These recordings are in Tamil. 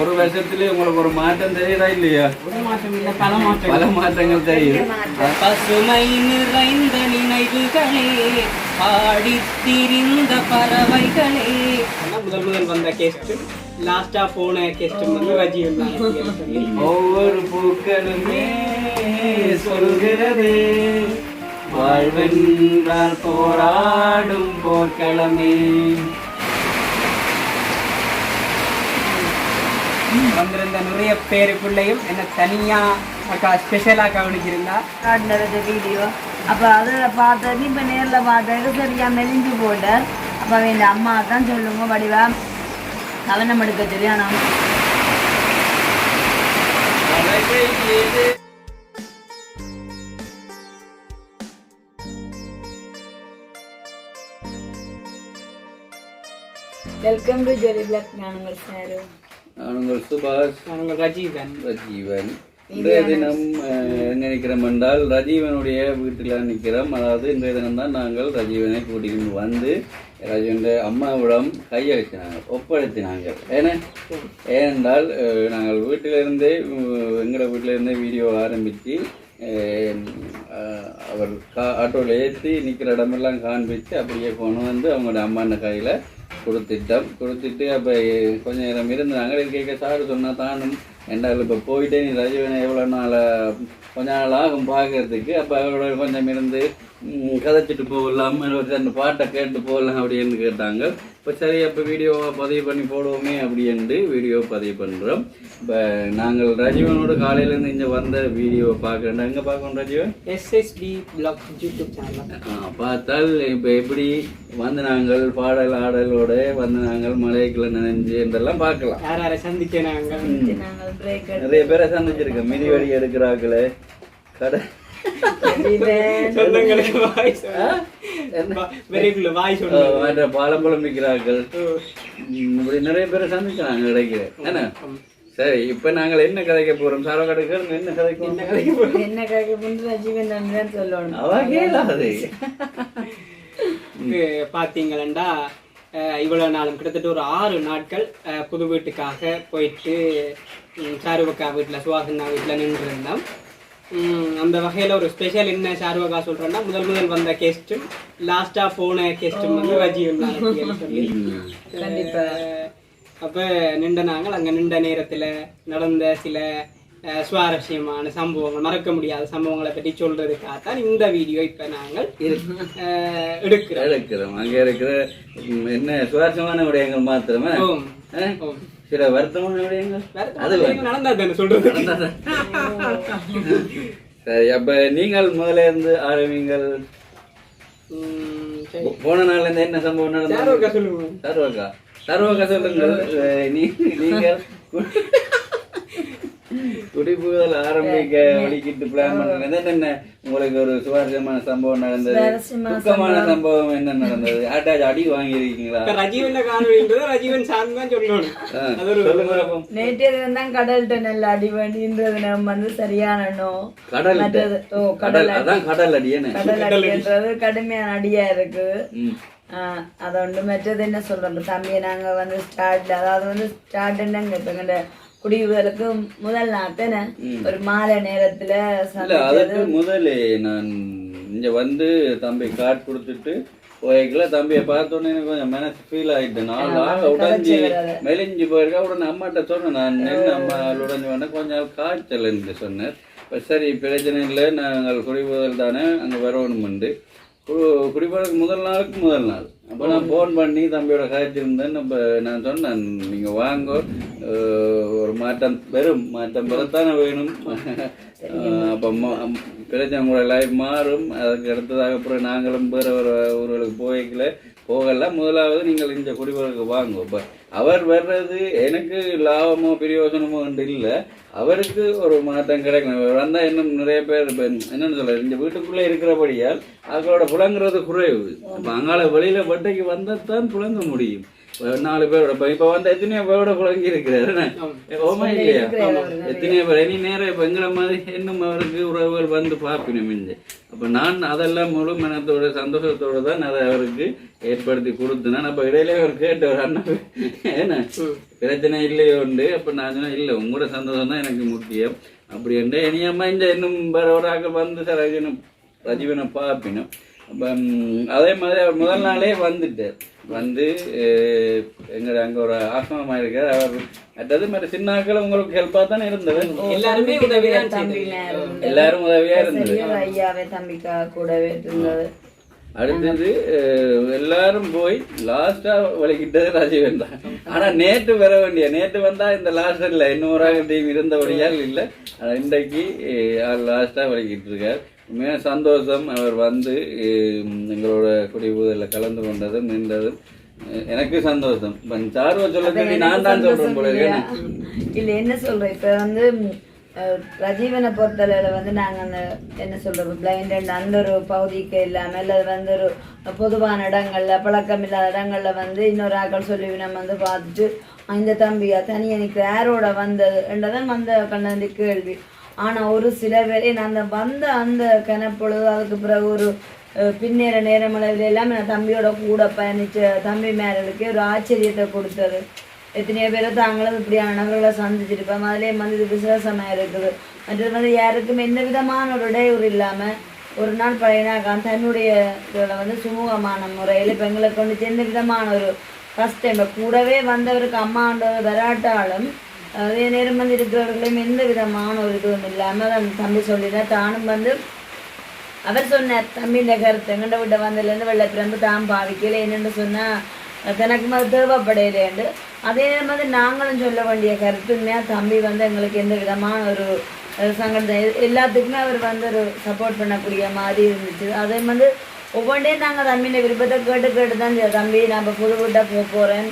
ஒரு வருஷத்துல உங்களுக்கு ஒரு மாற்றம் தெரியுதா இல்லையா? ஒரு மாற்றம் இல்லை பல மாற்றம் பல மாற்றங்கள் தெரியுது. பசுமை நிறைந்த நினைவுகளே பாடித் திரிந்த பறவைகளே முதல் முதல் வந்த கெஸ்ட் லாஸ்டா போன கெஸ்ட் வந்து ரஜீவ் ஒவ்வொரு பூக்களுமே சொல்கிறது. வாழ்வென்றால் போராடும் போர்க்களமே. வந்திருந்த நிறைய பேருக்குள்ளேயும் என்ன தனியா அக்கா ஸ்பெஷலா கவனிச்சிருந்தா. காட்டினது வீடியோ அப்போ அதில் பார்த்தது இப்போ நேரில் பார்த்தது சரியா மெலிஞ்சு போட்டார் அப்போ என் அம்மா தான் சொல்லுங்க வடிவா. கவனம் எடுக்க தெரியும் நான் வெல்கம் டு ஜெரி பிளாக் ஞானங்கள் சார் நான் உங்கள் சுபாஷ். உங்கள் ரஜீவன். ரஜீவன். இன்றைய தினம் நிற்கிறோம் என்றால் ரஜீவனுடைய வீட்டில் நிற்கிறோம். அதாவது இன்றைய தினம் தான் நாங்கள் ரஜீவனை கூட்டிக்கிட்டு வந்து ரஜீவனுடைய அம்மாவிடம் கையளித்தினாங்க ஒப்படைத்தினாங்க. ஏன்னா ஏனென்றால் நாங்கள் வீட்டிலிருந்தே எங்களோட வீட்டிலிருந்தே வீடியோ ஆரம்பித்து அவர் கா ஆட்டோவில் ஏற்றி நிற்கிற இடமெல்லாம் காண்பித்து அப்படியே கொண்டு வந்து அவங்களோட அம்மாண்ட கையில் கொடுத்துட்டோம். கொடுத்துட்டு அப்போ கொஞ்ச நேரம் இருந்தாங்க கேட்க சார் சொன்னால் தானும் என்றால் இப்போ போயிட்டே நீ ரஜீவனை எவ்வளோ நாள் கொஞ்ச நாள் ஆகும் பார்க்கறதுக்கு. அப்போ அவரோட கொஞ்சம் இருந்து கதைச்சிட்டு போகலாம். ஒரு ரெண்டு பாட்டை கேட்டு போகலாம் அப்படின்னு கேட்டாங்க. இப்போ சரி அப்போ வீடியோவை பதிவு பண்ணி போடுவோமே அப்படின்ட்டு வீடியோ பதிவு பண்ணுறோம் இப்போ நாங்கள் ரஜீவனோட காலையிலேருந்து இங்கே வந்த வீடியோவை பார்க்குறோம் எங்கே பார்க்கணும் Rajeevan? SST blog YouTube channel ஆ, பார்த்தால் இப்போ எப்படி வந்து நாங்கள் பாடல் ஆடலோட வந்து நாங்கள் மலைக்குள்ள நினைஞ்சு என்றெல்லாம் பார்க்கலாம். யார் யாரை சந்திக்க நாங்கள்? நிறைய பேரை சந்திச்சிருக்கேன் மிதிவடி எடுக்கிறாங்களே கடை பாலம்பழம் விற்கிறார்கள் இப்படி நிறைய பேரை சந்திக்கிறாங்க கிடைக்கிறேன் என்ன? சரி இப்போ நாங்கள் என்ன கதைக்க போறோம்? சாரோ கடைக்கு என்ன கதைக்கும் என்ன கேட்க பண்ணி ரஜீவன் தான் சொல்லணும். அவ கேளாது பார்த்தீங்களா இவ்வளோ நாளும் கிட்டத்தட்ட ஒரு ஆறு நாட்கள் புது வீட்டுக்காக போயிட்டு சாருவக்கா வீட்டில் சுவாசனா வீட்டில் நின்றுருந்தோம். ம், அந்த வகையில் ஒரு ஸ்பெஷல் என்ன சாருவக்கா சொல்கிறேன்னா முதல் முதல் வந்த கெஸ்ட்டும் லாஸ்ட்டாக போன கெஸ்ட்டும் வந்து ரஜீவ் தான் சொல்லி. கண்டிப்பா. அஹ், அப்ப நின்ற நாங்கள் அங்க நின்ற நேரத்துல நடந்த சில சுவாரஸ்யமான சம்பவங்கள் மறக்க முடியாத சம்பவங்களை பற்றி சொல்றதுக்காகத்தான் இந்த வீடியோ இப்ப நாங்கள் எடுக்கிறோம். இருக்கிறோம் அங்கே இருக்கிற என்ன சுவாரஸ்யமான விடயங்கள் மாத்திரமே. சில வருத்தமான விடயங்கள்? அது நடந்தா தானே சொல்றது? சரி அப்ப நீங்கள் முதல்ல இருந்து ஆரம்பிங்கள். சரி. போன நாள்ல இருந்து என்ன சம்பவம் நடந்தது? சாருவக்கா சொல்லுங்க. சர்வக்கா சொல்லுங்கள் நீங்கள் குடிப்புதல் ஆரம்பிக்க வலிக்கிட்டு பிளான் பண்றது என்ன உங்களுக்கு ஒரு சுவாரஸ்யமான சம்பவம் நடந்தது. சுவாரஸ்யமான துக்கமான சம்பவம். என்ன நடந்தது? யார்ட்டாச்சும் அடி வாங்கியிருக்கீங்களா? ரஜீவன் காணொலின்றது ரஜீவன் சார்ந்து தான் சொல்லணும். ஆ, அது ஒரு சொல்லுங்க பாப்போம். நேற்று தான் கடல்கிட்ட நல்ல அடி வேண்டின்றது நம்ம வந்து சரியான கடல் ஓ கடல் அதான் கடல் அடி கடல் அடின்றது கடுமையான அடியா இருக்கு. அது ஒன்று மற்றது என்ன சொல்றது தம்பியை நாங்க வந்து ஸ்டார்ட்ல அதாவது வந்து ஸ்டார்ட் என்னங்க இப்ப எங்கட குடிவுகளுக்கு முதல் நாள் தானே ஒரு மாலை நேரத்துல அதுக்கு முதலே நான் இங்க வந்து தம்பி கார்டு கொடுத்துட்டு போய்க்கல தம்பியை பார்த்தோன்னே எனக்கு கொஞ்சம் மனசு ஃபீல் ஆயிட்டு நாள் ஆக உடஞ்சி மெலிஞ்சு போயிருக்கா உடனே அம்மாட்ட சொன்னேன் நான் என்ன அம்மா உடஞ்சி வேணா கொஞ்ச நாள் காய்ச்சல் என்று சொன்னேன் சரி பிரச்சனை இல்லை நாங்கள் குடிபோதல் தானே அங்கே வரணும்ண்டு கு- குடிபோதலுக்கு முதல் நாளுக்கு முதல் நாள். அப்போ நான் ஃபோன் பண்ணி தம்பியோட காய்ச்சிருந்தேன். அப்போ நான் சொன்னேன் நீங்கள் வாங்க. ஒரு மாற்றம் பெரும் மாற்றம் பெறத்தானே வேணும். அப்போ பிரச்சனை உங்களோட லைஃப் மாறும். அதுக்கு அடுத்ததாக அப்புறம் நாங்களும் வேறு ஒரு ஊர்களுக்கு போய்க்கல. போகல. முதலாவது நீங்கள் இந்த குடிபோதலுக்கு வாங்க. இப்போ அவர் வர்றது எனக்கு லாபமோ பிரயோஜனமோ என்று இல்லை. அவருக்கு ஒரு மாற்றம் கிடைக்கணும். அவர் வந்தால் இன்னும் நிறைய பேர் இப்போ என்னன்னு சொல்ல இந்த வீட்டுக்குள்ளே இருக்கிறபடியால் அவர்களோட புலங்குறது குறைவு. இப்போ அங்கால வெளியில் வட்டைக்கு வந்தால் தான் புலங்க முடியும். நாலு பேரோட இப்ப- இப்ப வந்து எத்தனையோ பேரோட குழங்கி இருக்கிறாரு? ஓமா இல்லையா? எத்தனையோ பேர் இனி நேரம் இப்ப எங்களை மாதிரி இன்னும் அவருக்கு உறவுகள் வந்து பார்க்கணும் இங்கே. அப்ப நான் அதெல்லாம் முழு மனத்தோட சந்தோஷத்தோட தான் அதை அவருக்கு ஏற்படுத்தி கொடுத்தேன். அப்ப இடையிலே அவர் கேட்டவர் அண்ணா என்ன? பிரச்சனை இல்லையோ உண்டு? அப்ப நான் சொன்னேன் இல்லை உங்களோட சந்தோஷம் தான் எனக்கு முக்கியம். அப்படி என்று இனி அம்மா இந்த இன்னும் வேற ஒரு ஆக்கள் வந்து சார் ரஜினும் ரஜீவனை பார்ப்பினோம். அதே மாதிரி அவர் முதல் நாளே வந்துட்டார். வந்து எங்க அங்க ஒரு ஆசிரமமாக இருக்கார் அவர் மற்றது மாதிரி சின்ன ஆக்கள் உங்களுக்கு ஹெல்ப்பாக தானே இருந்தவர் எல்லாருமே. நேரம் எல்லாரும் உதவியா இருந்தது. ஐயாவே தம்பிக்கா கூடவே இருந்தது. அடுத்தது எல்லாரும் போய் லாஸ்டா வலிக்கிட்டது ராஜீவன் தான். ஆனா நேற்று வர வேண்டிய நேற்று வந்தா இந்த லாஸ்ட் இல்ல. இன்னொரு டீம் இருந்தபடியால் இல்ல. இன்றைக்கு லாஸ்டா வலிக்கிட்டு இருக்கார் உண்மையான சந்தோஷம். அவர் வந்து எங்களோட குடிபூதல கலந்து கொண்டதும் நின்றதும் எனக்கு சந்தோஷம். சார்வ சொல்ல நான் தான் சொல்றேன் போல? இல்ல என்ன சொல்றேன்? இப்ப வந்து ரஜீவனை பொறுத்தளவுல வந்து நாங்க அந்த என்ன சொல்றது பிளைண்ட் அண்ட் அந்த ஒரு பகுதிக்கு இல்லாம இல்ல வந்து ஒரு பொதுவான இடங்கள்ல பழக்கம் இல்லாத இடங்கள்ல வந்து இன்னொரு ஆக்கள் சொல்லி நம்ம வந்து பார்த்துட்டு "ஆ, இந்த தம்பியா? தனி எனக்கு யாரோட வந்தது? என்றதான் வந்த கண்ணாடி கேள்வி. ஆனால் ஒரு சில வேலை நான் அந்த வந்த அந்த கனப்பொழுது அதுக்கு பிறகு ஒரு பின்னேற நேரமளவில் எல்லாம் நான் தம்பியோட கூட பயணித்த தம்பி மேரலுக்கு ஒரு ஆச்சரியத்தை கொடுத்தது. எத்தனையோ பேரை தாங்களும் இப்படியான நபர்களை சந்திச்சிருப்போம். அதிலே வந்து இது விசேஷமாக இருக்குது. மற்றது வந்து யாருக்கும் எந்த விதமான ஒரு இடையூறு இல்லாமல் ஒரு நாள் பழையனாக்கான் தன்னுடைய இதில் வந்து சுமூகமான முறையில் இப்போ எங்களுக்கு கொண்டு எந்த விதமான ஒரு கஷ்டம் டைம் கூடவே வந்தவருக்கு அம்மான்ற வராட்டாலும் நேரம் வந்து இருக்கிறவர்களையும் எந்த விதமான ஒரு இதுவும் இல்லாமல் அந்த தம்பி சொல்லிதான் தானும் வந்து அவர் சொன்னார் தம்பி இந்த கருத்து எங்கண்ட விட்ட வந்ததுலேருந்து வெள்ளை பிறந்து தான் பாவிக்கல என்னென்னு சொன்னால் தனக்கு அது தேவைப்படையிலேண்டு அதே நேரம் வந்து நாங்களும் சொல்ல வேண்டிய கருத்துமே தம்பி வந்து எங்களுக்கு எந்த விதமான ஒரு சங்கடம் எல்லாத்துக்குமே அவர் வந்து ஒரு சப்போர்ட் பண்ணக்கூடிய மாதிரி இருந்துச்சு. அதே வந்து ஒவ்வொன்றையும் நாங்கள் தம்பியின் விருப்பத்தை கேட்டு கேட்டு தான் தம்பி நான் இப்போ புது வீட்டாக போக போகிறேன்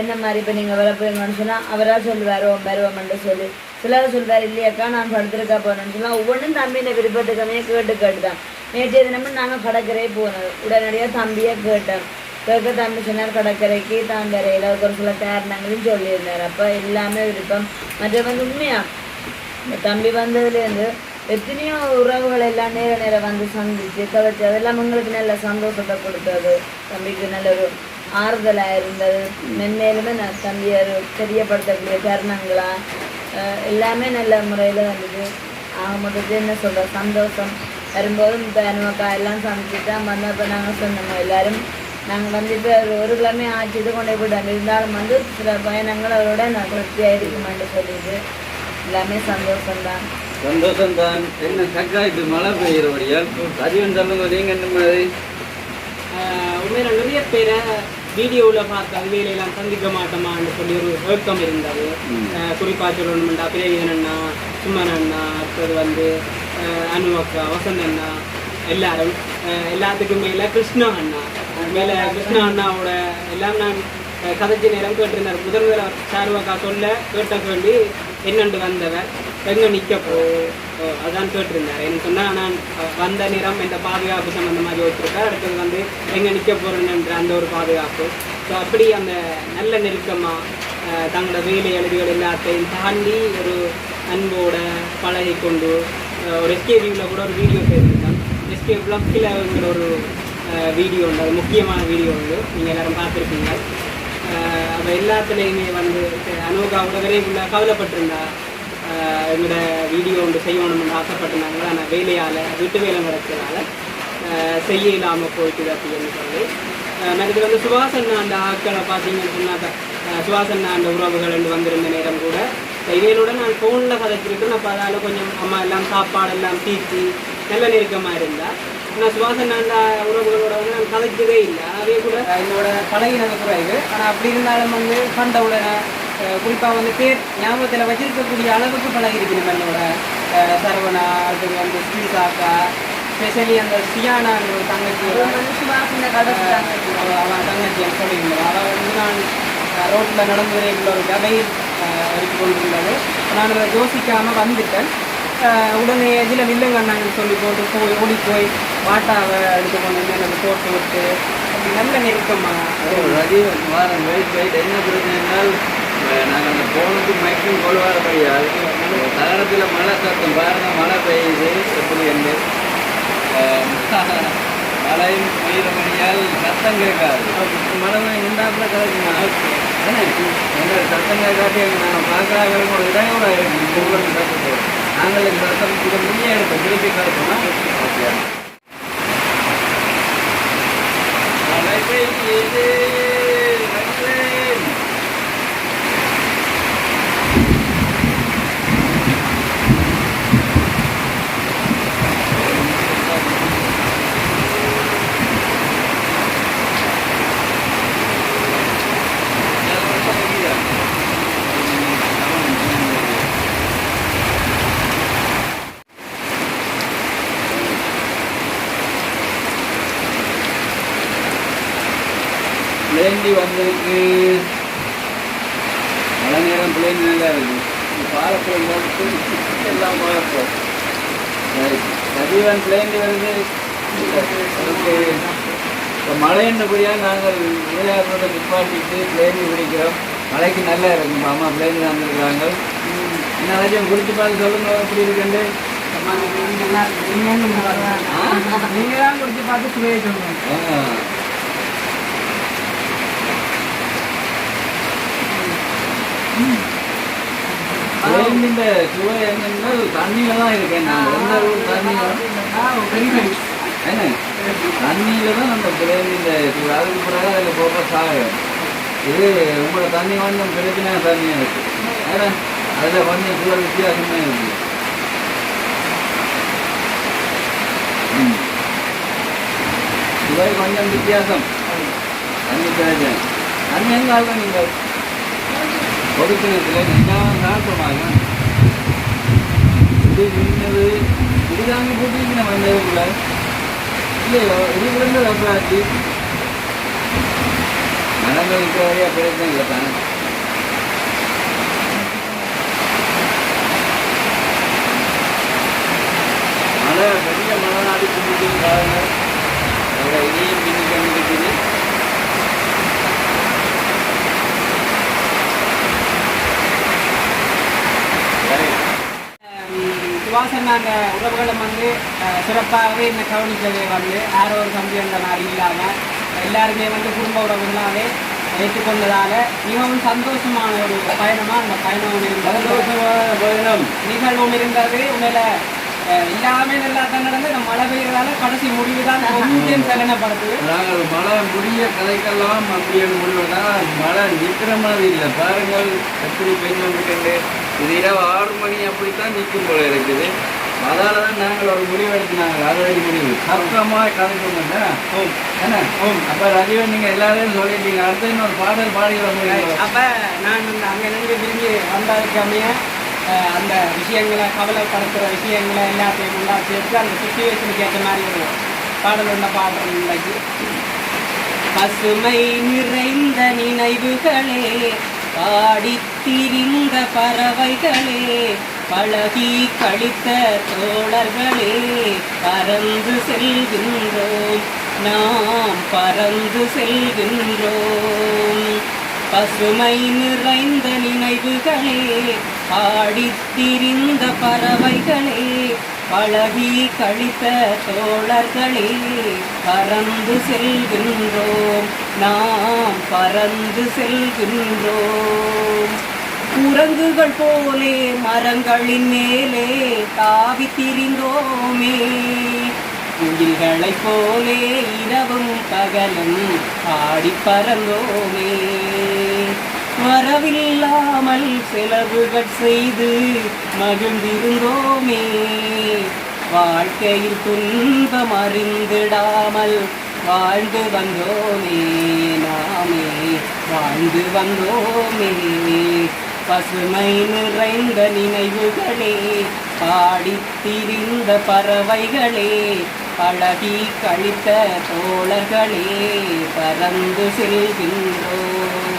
என்ன மாதிரி இப்போ நீங்கள் வரப்போங்கன்னு சொன்னால் அவராக சொல்லுவார் ஓ வருவோம்னு சொல்லி. சிலர் சொல்வார் இல்லையாக்கா நான் படுத்துருக்கா போனேன்னு சொன்னா ஒவ்வொன்றும் தம்பியின் விருப்பத்துக்குமே கேட்டு கேட்டு தான் நேற்றைய தினமும் நாங்கள் கடற்கரை போனோம் உடனடியாக தம்பியை கேட்டோம். கேட்க தம்பி சொன்னார் கடற்கரைக்கு தாங்கரையில் ஒரு சில தேர்னாங்கன்னு சொல்லியிருந்தார். அப்போ எல்லாமே விருப்பம். மற்ற வந்து உண்மையா? இந்த தம்பி வந்ததுலேருந்து எத்தனையோ உறவுகள் எல்லாம் நேர நேரம் வந்து சந்திச்சு கதைச்சு அதெல்லாம் உங்களுக்கு நல்ல சந்தோஷத்தை கொடுத்தது. தம்பிக்கு நல்ல ஒரு ஆறுதலாக இருந்தது. மென்மேலுமே நான் தம்பியை ஒரு தெரியப்படுத்தக்கூடிய தருணங்களா எல்லாமே நல்ல முறையில் வந்தது. ஆக மொத்தத்தில் என்ன சொல்ற சந்தோஷம். வரும்போதும் இப்போ நமக்கா எல்லாம் சந்திச்சுட்டு தான் வந்தப்போ நாங்கள் சொன்னோம் எல்லாரும். நாங்கள் வந்து இப்போ ஒரு கிழமை ஆச்சு இது கொண்டு போயிட்டோம் இருந்தாலும் வந்து சில பயணங்கள் அவரோட நான் திருப்தியாக இருக்குமான்னு சொல்லிட்டு எல்லாமே சந்தோஷம்தான். சந்தோஷம் தான் என்ன சக்கா இது மழை பெய்கிறபடியால் ரஜீவன் சொல்லுங்க நீங்க என்ன மாதிரி? உண்மையில நிறைய பேரை வீடியோவில் பார்த்து அதுவேலையெல்லாம் சந்திக்க மாட்டோமான்னு சொல்லி ஒரு ஏக்கம் இருந்தது. ஆஹ் குறிப்பா சொல்லணும்டா பிரேகிதன் அண்ணா சுமன் அண்ணா அடுத்தது வந்து அனு அக்கா வசந்த் அண்ணா எல்லாரும் எல்லாத்துக்கும் மேல கிருஷ்ணா அண்ணா. மேல கிருஷ்ணா அண்ணாவோட எல்லாம் நான் கதைச்சி நேரம் கேட்டிருந்தார். முதல் முதல்ல சாருவாக்கா சொல்ல கேட்ட கேள்வி என்னண்டு வந்தவர்? எங்க நிற்க போ அதான் கேட்டிருந்தார். எனக்கு சொன்னால் நான் வந்த நிறம் இந்த பாதுகாப்பு சம்பந்தமாக யோசிச்சிருக்கேன் அடுத்தது வந்து எங்க நிற்க போறேன்ற அந்த ஒரு பாதுகாப்பு. ஸோ அப்படி அந்த நல்ல நெருக்கமாக தங்களோட வேலை எழுதிகள் எல்லாத்தையும் தாண்டி ஒரு அன்போட பழகி கொண்டு ஒரு எஸ்கே வியூவில் கூட ஒரு வீடியோ செய்திருந்தேன் எஸ்கே பிளாக்கில் ஒரு வீடியோ உண்டு. அது முக்கியமான வீடியோ உண்டு. நீங்கள் எல்லோரும் பார்த்துருப்பீங்க. எல்லாத்துலேயுமே வந்து அனுகாவோட உள்ள கவலைப்பட்டிருந்தா. எங்களோட வீடியோ ஒன்று செய்யணும்னு ஆசைப்பட்டிருந்தாங்க ஆனால் வேலையால் வீட்டு வேலை நடக்கிறதால செய்ய இல்லாமல் போயிட்டு அப்படின்னு சொல்லி. ஆஹ் வந்து சுவாசன் அந்த ஆட்களை பார்த்தீங்கன்னு சொன்னாக்க ஆஹ் சுவாசன் அந்த உறவுகள் ரெண்டு வந்திருந்த நேரம் கூட. இவையோட நான் ஃபோனில் கதைச்சிருக்கேன். அப்போ அதால் கொஞ்சம் அம்மா எல்லாம் சாப்பாடு எல்லாம் தீர்த்தி நல்ல நெருக்கமாக இருந்தால் ஆனால் சுவாசன் அந்த உறவுகளோட வந்து நான் கதைச்சதே இல்லை. அதே கூட என்னோட பழகினது குறைவு ஆனால் அப்படி இருந்தாலும் வந்து கண்ட உடனே குறிப்பாக வந்து பேர் ஞாபகத்தில் வச்சிருக்கக்கூடிய அளவுக்கு பழகிருக்கணும் என்னோட சரவணா அடுத்தது வந்து ஸ்ரீசாக்கா ஸ்பெஷலி அந்த சியானான்ற ஒரு தங்கச்சியோட வந்து சுபாஷின கடைசிட்டாங்க அவ- அவ தங்கச்சி சொல்லியிருந்தோம் அவள் வந்து நான் ரோட்டில் நடந்து ஒரு கதையில் இருக்கு கொண்டிருந்தது நான் அதை யோசிக்காமல் வந்துட்டேன். உடனே இதில் வில்லங்கண்ணாங்கன்னு சொல்லி போட்டு போய் ஓடி போய் வாட்டாவை எடுத்து கொண்டு வந்து எனக்கு போட்டு விட்டு அப்படி நல்ல நெருக்கமா. ரஜீவன் வாரம் வெயிட் வெயிட் என்ன பிரச்சனைனால் நாங்கள் அந்த போனுக்கு மைக்கும் கொள்வாரபடியால் தகரத்தில் மழை சத்தம் பாருங்க மழை பெய்யுது எப்படி என்று. மழையும் பெய்கிறபடியால் சத்தம் கேட்காது. மழை உண்டாப்புல கிடைக்குமா என்ன? எங்களுக்கு சத்தம் கேட்காட்டி நாங்கள் பார்க்குறாங்க ஒரு இடம் கூட இருக்கு நாங்கள் சத்தம் இதை முடிய எடுப்போம் திருப்பி கிடைப்போமா ஓகே மழை பெய்யுது வருகிறேன். பிளேண்டி வந்திருக்கு மழை நேரம் பிளேண்டி நல்லா இருக்கு பாலப்பழம் போட்டு எல்லாம் பாலப்பழம் சதீவன் பிளேண்டி வருது இப்போ மழைன்றபடியாக நாங்கள் விளையாடுறதை நிப்பாட்டிட்டு பிளேண்டி பிடிக்கிறோம் மழைக்கு நல்லா இருக்கும் அம்மா பிளேண்டி வந்திருக்கிறாங்க என்ன ராஜ்யம் குடிச்சு பார்த்து சொல்லுங்க எப்படி இருக்குண்டு நீங்க தான் குடிச்சு பார்த்து சுவையை சொல்லுங்க ஆ பிளேண்டின் சுவை என்னன்னா தண்ணியில தான் இருக்கேன் நான் எந்த தண்ணியில் என்ன? தண்ணியில தான் நம்ம பிளேண்டின் சுவை அதுக்கு பிறகு அதில் போக சாகும் இது உங்களோட தண்ணி வந்து பிரச்சனையாக தண்ணியாக இருக்குது ஏன்னா அதில் கொஞ்சம் சுவை வித்தியாசமே இருக்கு ம். சுவை கொஞ்சம் வித்தியாசம். தண்ணி பிரச்சனை தண்ணி எங்க ஆகும் நீங்கள் கொடுக்கிறதுல நீங்கள் நாட்டமாக இது நின்னது இதுதாங்க போட்டு நம்ம வந்ததுக்குள்ள இல்லையோ இது விழுந்து அப்புறாச்சு மரங்கள் இருக்கிற வரையா பிரச்சனை இல்லை தானே? மழை பெரிய மழை நாடி கும்பிட்டு காரணம். அதோட இதையும் இருக்குது சுவாசனாங்க உறவுகளும் வந்து சிறப்பாகவே என்ன கவனிச்சது வந்து யாரோ ஒரு தம்பி அந்த மாதிரி இல்லாமல் எல்லாருமே வந்து குடும்ப உறவுகளாகவே ஏற்றுக்கொண்டதால மிகவும் சந்தோஷமான ஒரு பயணமாக அந்த பயணம் இருந்தது. நிகழ்வும் இருந்தது. உண்மையில எல்லாமே நல்லா தான் நடந்து இந்த மழை பெய்யறதால கடைசி முடிவு தான் கொஞ்சம் சலனப்படுத்துது நாங்கள் மழை முடிய கதைக்கெல்லாம் அப்படியே முடிவுதான் மழை நிற்கிற மாதிரி இல்லை. பாருங்கள் எப்படி பெய்ஞ்சுட்டு இது இரவு ஆறு மணி அப்படித்தான் நிற்கும் போல இருக்குது. அதால தான் நாங்கள் ஒரு முடிவு எடுத்தினாங்க. அதோடைய முடிவு. சத்தமாக என்ன? அப்போ ரஜீவன் நீங்கள் எல்லாரையும் சொல்லிட்டீங்க. அடுத்து இன்னொரு பாடல் பாடிக்கிற முடியும்? அப்ப நான் இந்த அங்க நின்று திரும்பி அஹ், அந்த விஷயங்களை கவலைப்படுத்துற விஷயங்களை எல்லாத்தையும் உண்டா சேர்த்து அந்த சுச்சுவேஷனுக்கு ஏற்ற மாதிரி ஒரு பாடல் ஒன்றை பாடுறோம் இன்னைக்கு பசுமை நிறைந்த நினைவுகளே பாடித்திரிந்த பறவைகளே பழகி கழித்த தோழர்களே பறந்து செல்கின்றோம். நாம் பறந்து செல்கின்றோம். பசுமை நிறைந்த நினைவுகளே ஆடித்திரிந்த பறவைகளே பழகி கழித்த தோழர்களே பறந்து செல்கின்றோம் நாம் பறந்து செல்கின்றோம். குரங்குகள் போலே மரங்களின் மேலே தாவி திரிந்தோமே. குயில்களைப் போலே இரவும் பகலும் ஆடி பறந்தோமே. வரவில்லாமல் செலவுகள் செய்து மகிழ்ந்திருந்தோமே. வாழ்க்கையில் துன்பம் அறிந்திடாமல் வாழ்ந்து வந்தோமே நாமே வாழ்ந்து வந்தோமே. பசுமை நிறைந்த நினைவுகளே பாடித்திரிந்த பறவைகளே பழகி கழித்த தோழர்களே பறந்து செல்கின்றோம்.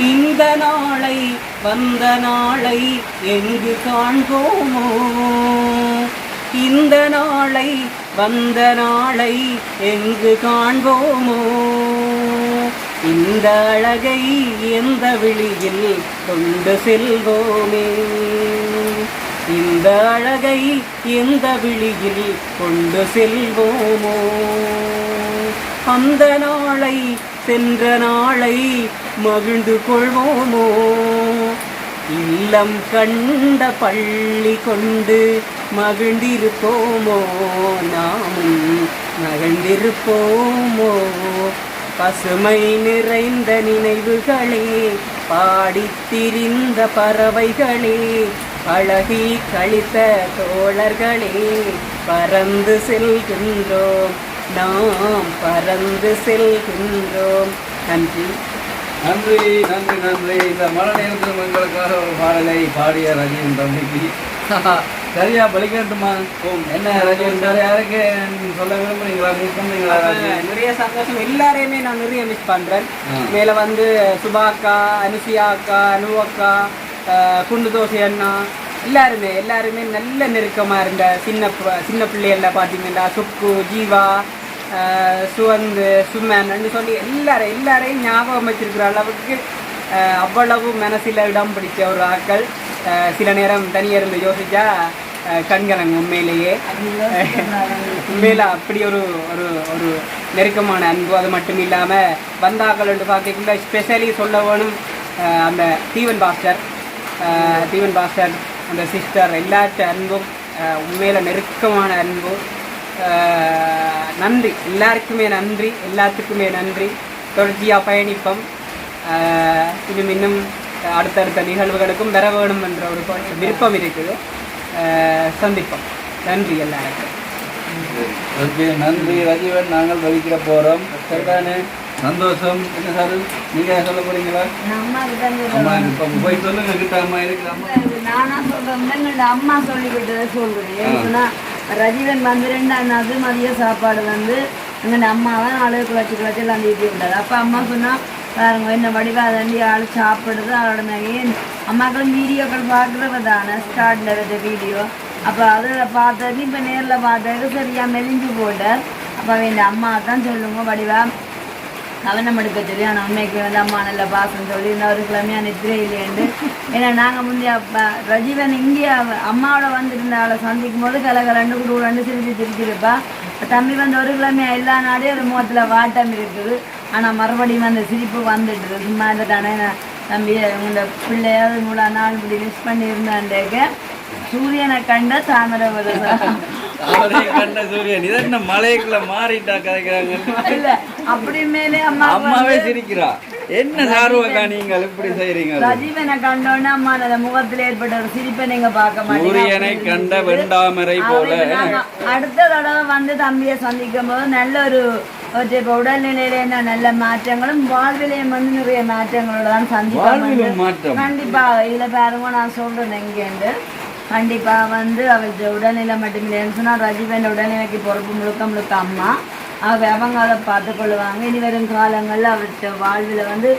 இந்த நாளை வந்த நாளை எங்கு காண்போமோ? இந்த நாளை வந்த நாளை எங்கு காண்போமோ? இந்த அழகை எந்த விழியில் கொண்டு செல்வோமே? இந்த அழகை எந்த விழியில் கொண்டு செல்வோமோ? அந்த நாளை சென்ற நாளை மகிழ்ந்து கொள்வோமோ? இல்லம் கண்ட பள்ளி கொண்டு மகிழ்ந்திருப்போமோ? நாமும் மகிழ்ந்திருப்போமோ? பசுமை நிறைந்த நினைவுகளே பாடித்திரிந்த பறவைகளே அழகி கழித்த தோழர்களே பறந்து செல்கின்றோம். நாம் பறந்து செல்கின்றோம். நன்றி. நன்றி நன்றி நன்றி. இந்த மழை நேரத்தில் எங்களுக்காக ஒரு பாடலை பாடிய ரஜினி தம்பிக்கு. சரியா பலிக்கட்டுமா? என்ன ரஜினி சார் யாருக்கு சொல்ல விரும்புறீங்களா? மிஸ் பண்றீங்களா ராஜி? நிறைய சந்தோஷம். எல்லாரையுமே நான் நிறைய மிஸ் பண்றேன். மேல வந்து சுபாக்கா அனுசியா அக்கா அனு அக்கா அஹ், குண்டு தோசை அண்ணா எல்லாருமே எல்லாருமே நல்ல நெருக்கமா இருந்த சின்ன சின்ன பிள்ளைகள்ல பாத்தீங்கன்னா சுக்கு ஜீவா சுவந்து சுமன் சொல்லி எல்லாரும் எல்லாரையும் ஞாபகம் வச்சிருக்கிற அளவுக்கு அவ்வளவு மனசில் இடம் பிடிச்ச ஒரு ஆட்கள். சில நேரம் தனியாக இருந்து யோசிச்சா கண்கலங்க உண்மையிலேயே. உண்மையில் அப்படி ஒரு ஒரு ஒரு நெருக்கமான அன்பு அது மட்டும் இல்லாமல் வந்தாக்கள் என்று பார்க்கக்குள்ள ஸ்பெஷலி சொல்ல வேணும் அந்த தீவன் பாஸ்டர் தீவன் பாஸ்டர் அந்த சிஸ்டர் எல்லாத்த அன்பும் உண்மையில் நெருக்கமான அன்பு. நன்றி. எல்லாருக்குமே நன்றி. எல்லாத்துக்குமே நன்றி. தொடர்ச்சியாக பயணிப்போம். இன்னும் இன்னும் அடுத்தடுத்த நிகழ்வுகளுக்கும் வர வேணும் என்ற ஒரு விருப்பம் இருக்குது. சந்திப்போம். நன்றி எல்லாருக்கும். ஓகே நன்றி. ரஜீவன் நாங்கள் வலிக்கிற போறோம். சரிதானே சந்தோஷம். என்ன சார்? நீங்க சொல்ல போறீங்களா? அம்மா இப்போ போய் சொல்லுங்க கிட்ட அம்மா இருக்கு. அம்மா. நானா சொல்றேன். எங்கள்ட அம்மா சொல்லி விட்டதை சொல்றேன். ஏன்னா ரஜீவன் வந்து ரெண்டாவது மதிய சாப்பாடு வந்து எங்கள் அம்மா தான் குழச்சி குழச்சி எல்லாம் தீட்டி விட்டாரு அப்போ அம்மா சொன்னால் பாருங்க என்ன வடிவாதண்டி ஆள் சாப்பிடுது அவளோட மேலேயே அம்மாக்களும் வீடியோக்கள் பார்க்குறவ தானே ஸ்டார்டில் வச்ச வீடியோ. அப்போ அதில் பார்த்தது இப்போ நேரில் பார்த்தது சரியாக மெலிஞ்சு போட்டார் அப்போ என் அம்மா தான் சொல்லுங்க வடிவா கவனம் எடுக்க சொல்லி ஆனால் அம்மைக்கு வந்து அம்மா நல்ல பாசம் சொல்லி இந்த ஒரு கிழமையா நித்திரை இல்லையண்டு. ஏன்னா நாங்கள் முந்தைய ரஜீவன் இந்தியா அம்மாவோட வந்திருந்த அவளை சந்திக்கும் போது கலகலண்டு குடுகுலண்டு சிரிச்சு சிரிச்சிருப்பா தம்பி வந்து ஒரு கிழமையா எல்லா நாடே ஒரு முகத்தில் வாட்டம் இருக்குது. ஆனால் மறுபடியும் அந்த சிரிப்பு வந்துட்டு சும்மா இருந்துட்டானே தம்பி உங்களோட பிள்ளையாவது மூணு நாள் இப்படி மிஸ் பண்ணியிருந்தாண்டேக்க? சூரியனை கண்ட தாமரை வருதா அவரே கண்ட சூரியன். இது என்ன மலைக்குள்ள மாறிட்டா கதைக்கிறாங்க இல்ல அப்படி மேலே அம்மா அம்மாவே சிரிக்கிறா. என்ன சாருவக்கா நீங்கள் இப்படி செய்றீங்க? ரஜீவனை கண்டோன்னே அம்மா அந்த முகத்துல ஏற்பட்ட ஒரு சிரிப்பை நீங்க பார்க்க மாட்டீங்க. சூரியனை கண்ட வெண்டாமரை போல. அடுத்த தடவை வந்து தம்பியை சந்திக்கும் போது நல்ல ஒரு இப்ப உடல்நிலையில என்ன நல்ல மாற்றங்களும் வாழ்விலையும் வந்து நிறைய மாற்றங்களோட தான் சந்திப்போம். கண்டிப்பா. இதுல பாருங்க நான் சொல்றேன் எங்கேண்டு கண்டிப்பா வந்து அவள் உடல்நிலை மட்டுமில்லைன்னு சொன்னா ரஜீவன் உடல்நிலைக்கு பொறுப்பு முழுக்க முழுக்க அம்மா. அவ அவங்க அதை பார்த்துக்கொள்ளுவாங்க இனி வரும் காலங்களில் அவர்கிட்ட வாழ்வில் வந்து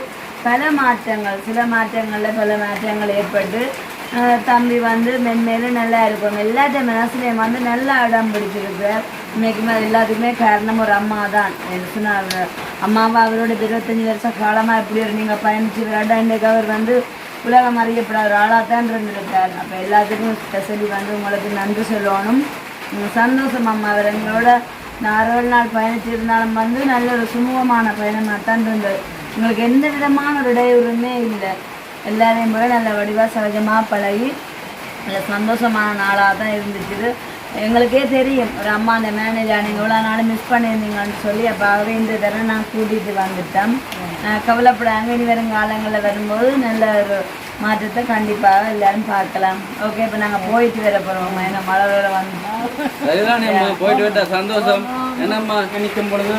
பல மாற்றங்கள் சில மாற்றங்கள்ல பல மாற்றங்கள் ஏற்பட்டு அஹ், தம்பி வந்து மென்மேலும் நல்லா இருக்கும். எல்லாத்த மனசுலையும் வந்து நல்லா இடம் பிடிச்சிருக்கு. இன்னைக்குமே எல்லாத்துக்குமே காரணம் ஒரு அம்மா தான். என்ன சொன்னா அவர் அம்மாவா அவரோட இருபத்தஞ்சி வருஷ காலமா எப்படி ஒரு பயணிச்சு பயணிச்சிருக்காட்டா இன்றைக்கு அவர் வந்து உலகம் அறியப்படாத ஆளாக தான் இருந்திருக்கார். அப்போ எல்லாத்துக்கும் ஸ்பெஷலி வந்து உங்களுக்கு நன்றி சொல்லணும். சந்தோஷம் அம்மா. அவர் எங்களோட நான் அறுபது நாள் பயணிச்சிருந்தாலும் வந்து நல்ல ஒரு சுமூகமான பயணமாக தான் இருந்தது. உங்களுக்கு எந்த விதமான ஒரு இடையூறுமே இல்லை. எல்லாரையும் போய் நல்ல வடிவாக சகஜமாக பழகி நல்ல சந்தோஷமான நாளாக தான் இருந்துச்சு. எங்களுக்கே தெரியும். ஒரு அம்மா அந்த மேனேஜர் நீங்கள் இவ்வளோ நாள் மிஸ் பண்ணியிருந்தீங்கன்னு சொல்லி அப்போ அவரே இந்த தடவை நான் கூட்டிகிட்டு வந்துட்டேன். கவலைப்படாங்க இனி வரும் காலங்களில் வரும்போது நல்ல ஒரு மாற்றத்தை கண்டிப்பாக எல்லாரும் பார்க்கலாம். ஓகே இப்போ நாங்கள் போயிட்டு வர போகிறோம் ஏன்னா மழை வந்தோம். போயிட்டு விட்டா சந்தோஷம். என்னம்மா நினைக்கும் பொழுது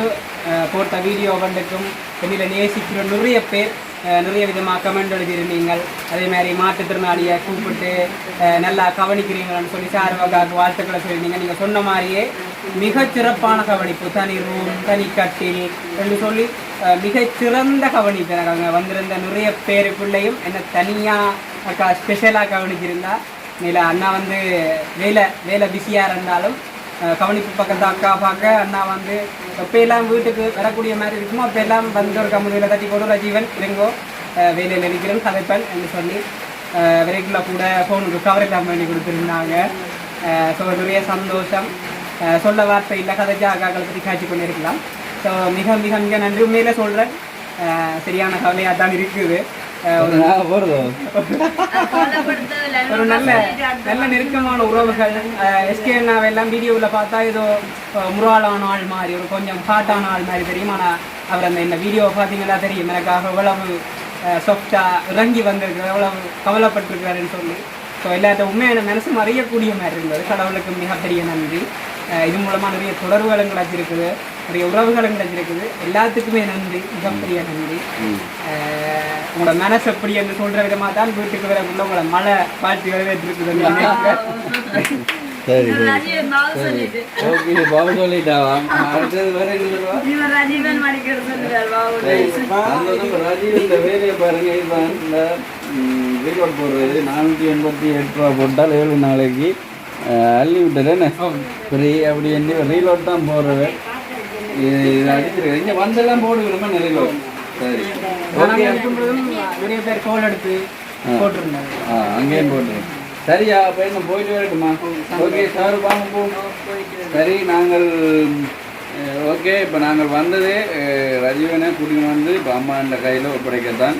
போட்ட வீடியோ கண்டுக்கும். வெளியில் நேசிக்கிற நிறைய பேர் நிறைய விதமாக கமெண்ட் எழுதியிருந்தீங்கள். அதே மாதிரி மாற்றுத்திறனாளியை கூப்பிட்டு நல்லா கவனிக்கிறீங்களான்னு சொல்லி சார்பாக வாழ்த்துக்களை சொல்லியிருந்தீங்க. நீங்கள் சொன்ன மாதிரியே மிகச் சிறப்பான கவனிப்பு தனி ரூம் தனி கட்டில் என்று சொல்லி மிகச்சிறந்த மிகச் சிறந்த கவனிப்பு எனக்கு அங்கே வந்திருந்த நிறைய பேருக்குள்ளேயும் என்ன தனியாக அக்கா ஸ்பெஷலாக கவனிச்சிருந்தா. இல்லை அண்ணா வந்து வேலை வேலை பிஸியாக இருந்தாலும் கவனிப்பு பக்கத்து அக்கா பார்க்க அண்ணா வந்து எப்பெல்லாம் வீட்டுக்கு வரக்கூடிய மாதிரி இருக்குமோ அப்பெல்லாம் வந்து ஒரு கம்பெனியில் தட்டி போட்டு ரஜீவன் இறங்கோ வேலையில் இருக்கிறேன் கதைப்பன் என்று சொல்லி விரைக்குள்ள கூட ஃபோனுக்கு கவர் எல்லாம் பண்ணி கொடுத்துருந்தாங்க. ஸோ நிறைய சந்தோஷம். சொல்ல வார்த்தை இல்லை கதைக்கு அக்காக்களை பற்றி காட்சி பண்ணியிருக்கலாம். ஸோ மிக மிக மிக நன்றி. உண்மையில சொல்கிறேன் சரியான கவலையாக தான் இருக்குது. ஒரு நல்ல நல்ல நெருக்கமான உறவுகள் எஸ்கே எல்லாம் வீடியோவில் பார்த்தா ஏதோ முராளான ஆள் மாதிரி ஒரு கொஞ்சம் ஹாட்டான ஆள் மாதிரி தெரியும்? ஆனால் அவர் அந்த இந்த வீடியோவை பார்த்தீங்கன்னா தெரியும். எனக்காக எவ்வளவு சாஃப்டாக இறங்கி வந்திருக்கிறார் எவ்வளவு கவலைப்பட்டிருக்கிறாருன்னு சொல்லி. ஸோ எல்லாத்த உண்மையான மனசும் அறியக்கூடிய மாதிரி இருந்தது. கடவுளுக்கு மிகப்பெரிய நன்றி. இது மூலமாக நிறைய தொடர்புகளும் கிடைச்சிருக்குது. நிறைய உறவுகளும் கிடைச்சிருக்குது. எல்லாத்துக்குமே நன்றி. மிகப்பெரிய நன்றி. உங்களோட மனசு எப்படி என்று சொல்ற விதமா தான் வீட்டுக்கு வரக்குள்ள உங்களை மழை வாழ்த்து வரவேற்றிருக்குது என்ன வேலையை பாருங்க. போடுறது நானூற்றி எண்பத்தி எட்டு ரூபா போட்டால் ஏழு நாளைக்கு அள்ளி விட்டுறேன்னு ஃப்ரீ அப்படி எண்ணி ரீலோட் தான் போடுறது. இது இது அடிச்சிருக்கேன் இங்கே வந்தெல்லாம் போடுகிறோமா ரீலோட் சரி. நிறைய பேர் கோல் எடுத்து போட்டிருந்தாங்க. ஆ அங்கேயும் சரியா அப்போ என்ன போயிட்டு வரட்டுமா? ஓகே சார் வாங்க சரி நாங்கள் ஓகே இப்போ நாங்கள் வந்ததே ரஜீவனை கூட்டின்னு வந்து இப்போ அம்மா இந்த கையில் ஒப்படைக்கத்தான்.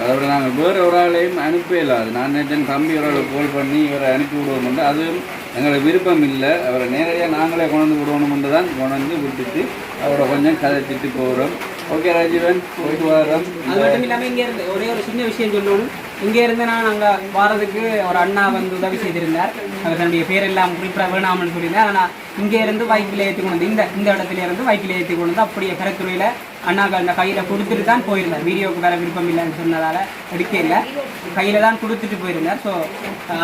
அதோட நாங்கள் வேறு ஒரு ஆளையும் அனுப்பல அது நான் நேற்று தம்பி ஒரு ஆளை கால் பண்ணி இவரை அனுப்பி விடுவோம் அதுவும் எங்களுக்கு விருப்பம் இல்லை. அவரை நேரடியாக நாங்களே கொண்டு விடுவோம்னு தான் கொண்டு விட்டுட்டு அவரை கொஞ்சம் கதைச்சிட்டு போகிறோம் ஓகே ராஜீவன் போயிட்டு வரோம் அது மட்டும் இல்லாமல் இங்கே இருந்து ஒரே ஒரு சின்ன விஷயம் சொல்லணும். இங்கே இருந்து நான் அங்கே வாரதுக்கு ஒரு அண்ணா வந்து உதவி செய்திருந்தார். அவர் தன்னுடைய பேரெல்லாம் குறிப்பிட வேணாம்னு சொல்லியிருந்தார். ஆனால் இங்கே இருந்து வைக்கில் ஏற்றி கொண்டு வந்து இந்த இந்த இடத்துல இருந்து வைக்கில் ஏற்றி கொண்டு வந்து அப்படியே கரைத்துறையில் அண்ணாக்கு அந்த கையில் கொடுத்துட்டு தான் போயிருந்தார். வீடியோவுக்கு வேற விருப்பம் இல்லைன்னு சொன்னதால் எடுக்க இல்லை. கையில் தான் கொடுத்துட்டு போயிருந்தார். ஸோ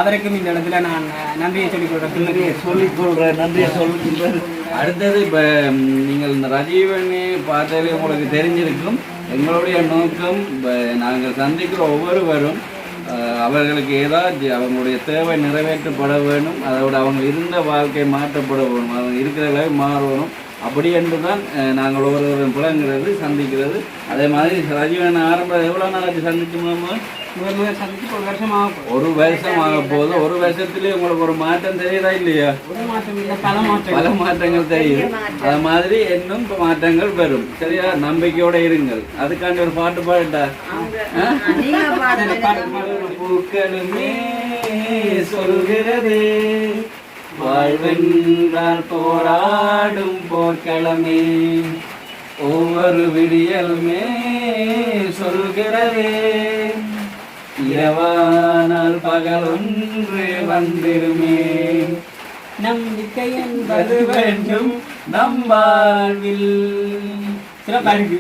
அவருக்கும் இந்த இடத்துல நான் நன்றியை சொல்லிக் கொடுறேன் சொல்லிக் கொள்றேன். நன்றியை சொல்லுங்கள் அடுத்தது இப்போ நீங்கள் இந்த ரஜீவனை பார்த்தாலே உங்களுக்கு தெரிஞ்சிருக்கும். எங்களுடைய நோக்கம் நாங்கள் சந்திக்கிற ஒவ்வொருவரும் அவர்களுக்கு ஏதாவது அவங்களுடைய தேவை நிறைவேற்றப்பட வேணும் அதோட அவங்க இருந்த வாழ்க்கை மாற்றப்பட வேணும் அவங்க இருக்கிற மாறணும். அப்படி என்று தான் நாங்கள் ஒவ்வொருவரும் புலங்கிறது சந்திக்கிறது. அதே மாதிரி ரஜீவன் ஆரம்ப எவ்வளோ நாளைக்கு சந்திச்சு ஒரு வருஷம் ஆக போகுது ஒரு வருஷத்துலேயே உங்களுக்கு ஒரு மாற்றம் தெரியுதா இல்லையா? பல மாற்றங்கள். தெரியும் அது மாதிரி இன்னும் மாற்றங்கள் வரும். சரியா? நம்பிக்கையோட இருங்கள். அதுக்காண்டி ஒரு பாட்டு பாடுட்டா? நீங்க பாடுங்க. பூக்களுமே சொல்கிறது. வாழ்வென்றால் போராடும் போர்க்களமே. ஒவ்வொரு விடியலுமே சொல்கிறதே. இரவானால் பகல் ஒன்று வந்திருமே நம்பிக்கை அது வேண்டும் நம் வாழ்வில்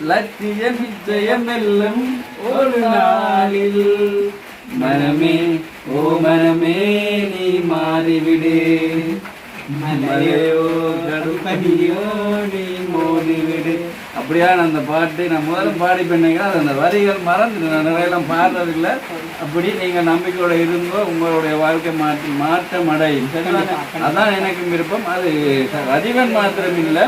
லட்சியம் நிச்சயம் வெல்லும் ஒரு நாளில். மனமே ஓ மனமே நீ மாறிவிடு. மலையோ கடுப்பதியோ நீ மோதிவிடு. அப்படியான அந்த பாட்டு நான் முதல்ல பாடி பண்ணீங்கன்னா அது அந்த வரிகள் மறந்து நான் நிறையெல்லாம் பாடுறதில்லை. அப்படி நீங்கள் நம்பிக்கையோட இருந்தோ உங்களுடைய வாழ்க்கை மாற்றி மாற்றம் அடையும். சரிங்களா? அதான் எனக்கு விருப்பம். அது ரஜிவன் மாத்திரம் இல்லை.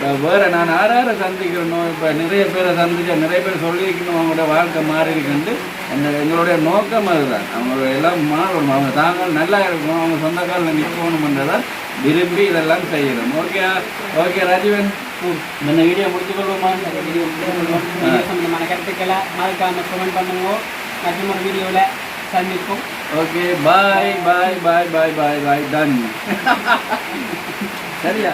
வேறு வேற நான் யாரார சந்திக்கிறனோ இப்போ நிறைய பேரை சந்திச்சேன் நிறைய பேர் சொல்லியிருக்கணும் அவங்களோட வாழ்க்கை மாறி இருக்குன்ட்டு. அந்த எங்களுடைய நோக்கம் அதுதான். அவங்களோட எல்லாம் மாறணும். அவங்க தாங்கள் நல்லா இருக்கணும். அவங்க சொந்த காலில் நிற்கணும்ன்றதான் விரும்பி இதெல்லாம் செய்யணும். Okay okay Rajeevan. இந்த வீடியோ முடிச்சுக்கொள்வோமா வீடியோ சம்பந்தமான கருத்துக்களை மறக்காம கமெண்ட் பண்ணுங்க. மற்றும் ஒரு வீடியோவில் சந்திப்போம். ஓகே பாய் பாய் பாய் பாய் பாய் பாய் டன் சரியா?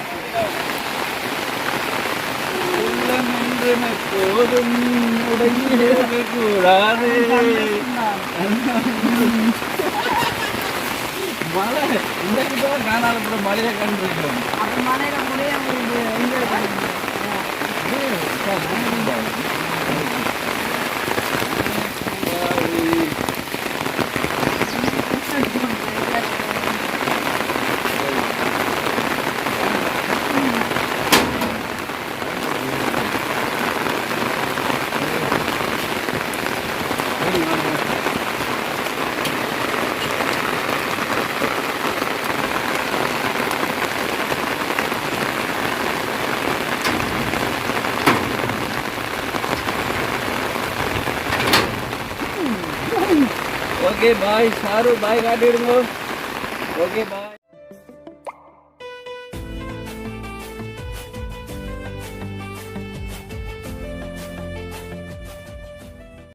எப்போதும் உடையவே கூடாது. மழை. இன்றைக்கு தான் காணாத அப்புறம் மழையை கண்டிருக்கிறோம். அப்ப மலையில முடிய உங்களுக்கு எங்க பண்ணுங்க ஓகே பாய் சாரு பாய் காட்டிடுங்க ஓகே பாய்